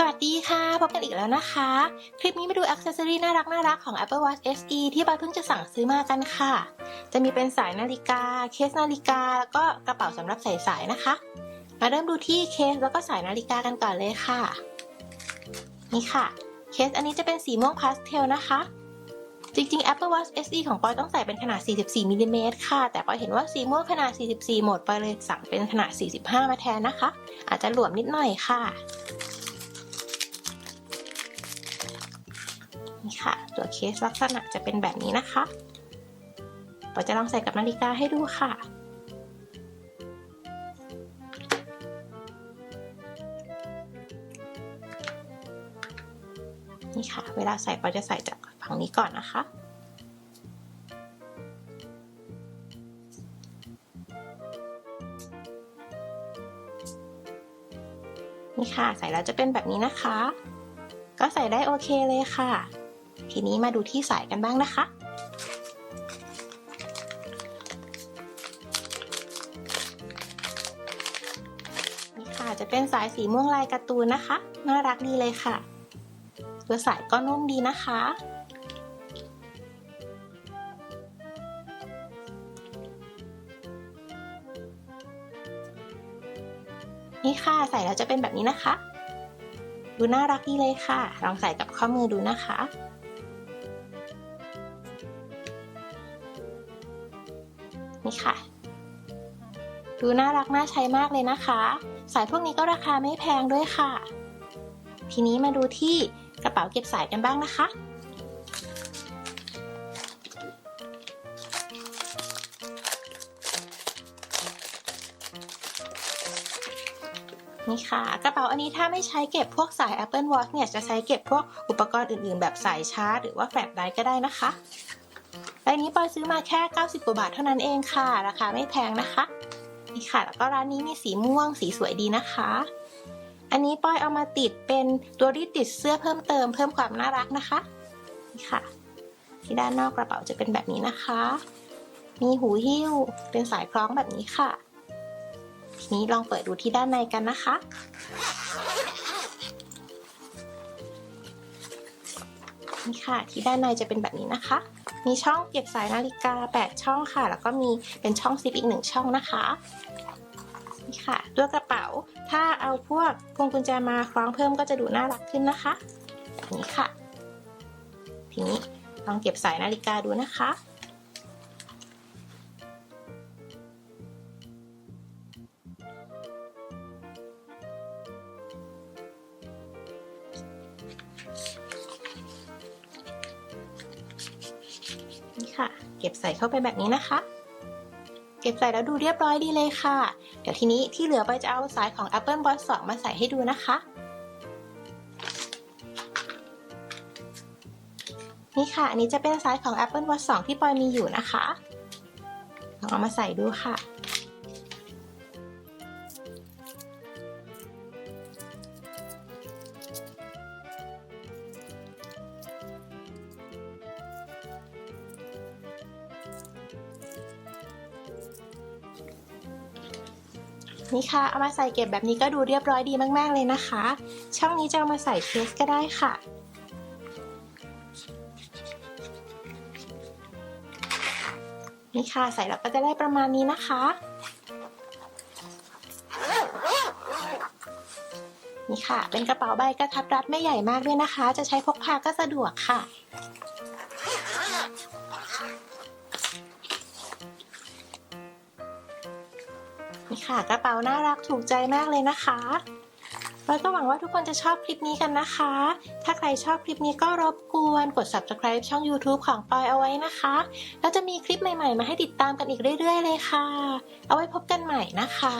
สวัสดีค่ะ พบกันอีกแล้วนะคะ คลิปนี้มาดูอ c เซ s ซอรีน่ารักน่ารักของ Apple Watch SE ที่บอยเพิ่งจะสั่งซื้อมากันค่ะ จะมีเป็นสายนาฬิกา เคสนาฬิกา แล้วก็กระเป๋าสำหรับใส่สายนะคะ มาเริ่มดูที่เคสแล้วก็สายนาฬิกากันก่อนเลยค่ะ นี่ค่ะ เคสอันนี้จะเป็นสีม่วงพาสเทลนะคะ จริงๆ Apple Watch SE ของปอยต้องใส่เป็นขนาด 44มิลลิเมตรค่ะ แต่ปอยเห็นว่าสีม่วงขนาด 44 หมดปอยเลยสั่งเป็นขนาด 45 มาแทนนะคะ อาจจะหลวมนิดหน่อยค่ะ นี่ค่ะ ตัวเคสลักษณะจะเป็นแบบนี้นะคะปอจะลองใส่กับนาฬิกาให้ดูค่ะ นี่ค่ะ เวลาใส่ปอจะใส่จากฝั่งนี้ก่อนนะคะนี่ค่ะ ใส่แล้วจะเป็นแบบนี้นะคะ ก็ใส่ได้โอเคเลยค่ะ ทีนี้มาดูที่สายกันบ้างนะคะ นี่ค่ะจะเป็นสายสีม่วงลายการ์ตูนนะคะ น่ารักดีเลยค่ะตัวสายก็นุ่มดีนะคะนี่ค่ะใส่แล้วจะเป็นแบบนี้นะคะ ดูน่ารักดีเลยค่ะ ลองใส่กับข้อมือดูนะคะ นี่ค่ะ ดูน่ารักน่าใช้มากเลยนะคะ สายพวกนี้ก็ราคาไม่แพงด้วยค่ะ ทีนี้มาดูที่กระเป๋าเก็บสายกันบ้างนะคะ นี่ค่ะ กระเป๋าอันนี้ถ้าไม่ใช้เก็บพวกสาย Apple Watch เนี่ยจะใช้เก็บพวกอุปกรณ์อื่นๆ แบบสายชาร์จหรือว่าแฟลชไดรฟ์ก็ได้นะคะ ใบนี้ปอยซื้อมาแค่ 90 กว่าบาทเท่านั้นเองค่ะ ราคาไม่แพงนะคะ นี่ค่ะ แล้วก็ร้านนี้มีสีม่วงสีสวยดีนะคะ อันนี้ปอยเอามาติดเป็นตัวที่ติดเสื้อเพิ่มเติมเพิ่มความน่ารักนะคะ นี่ค่ะ ที่ด้านนอกกระเป๋าจะเป็นแบบนี้นะคะ มีหูหิ้วเป็นสายคล้องแบบนี้ค่ะ ทีนี้ลองเปิดดูที่ด้านในกันนะคะนี่ค่ะ ที่ด้านในจะเป็นแบบนี้นะคะ มีช่องเก็บสายนาฬิกา 8 ช่องค่ะ แล้วก็มีเป็นช่องซิปอีกหนึ่งช่องนะคะนี่ค่ะตัวกระเป๋า ถ้าเอาพวกพวงกุญแจมาคล้องเพิ่มก็จะดูน่ารักขึ้นนะคะนี่ค่ะ ทีนี้ลองเก็บสายนาฬิกาดูนะคะ ค่ะ เก็บใส่เข้าไปแบบนี้นะคะ เก็บใส่แล้วดูเรียบร้อยดีเลยค่ะ เดี๋ยวทีนี้ที่เหลือไปจะเอาสายของ Apple Watch 2 มาใส่ให้ดูนะคะ นี่ค่ะ อันนี้จะเป็นสายของ Apple Watch 2 ที่ปอยมีอยู่นะคะลองเอามาใส่ดูค่ะ นี่ค่ะ เอามาใส่เก็บแบบนี้ก็ดูเรียบร้อยดีมาก ๆ เลยนะคะ ช่องนี้จะเอามาใส่เคสก็ได้ค่ะ นี่ค่ะใส่แล้วก็จะได้ประมาณนี้นะคะ นี่ค่ะ เป็นกระเป๋าใบกระทัดรัดไม่ใหญ่มากด้วยนะคะ จะใช้พกพาก็สะดวกค่ะ นี่ค่ะ กระเป๋าน่ารักถูกใจมากเลยนะคะแล้วก็หวังว่าทุกคนจะชอบคลิปนี้กันนะคะ ถ้าใครชอบคลิปนี้ก็รบกวนกด subscribe ช่อง YouTube ของปอยเอาไว้นะคะ แล้วจะมีคลิปใหม่ๆ มาให้ติดตามกันอีกเรื่อยๆ เลยค่ะ เอาไว้พบกันใหม่นะคะ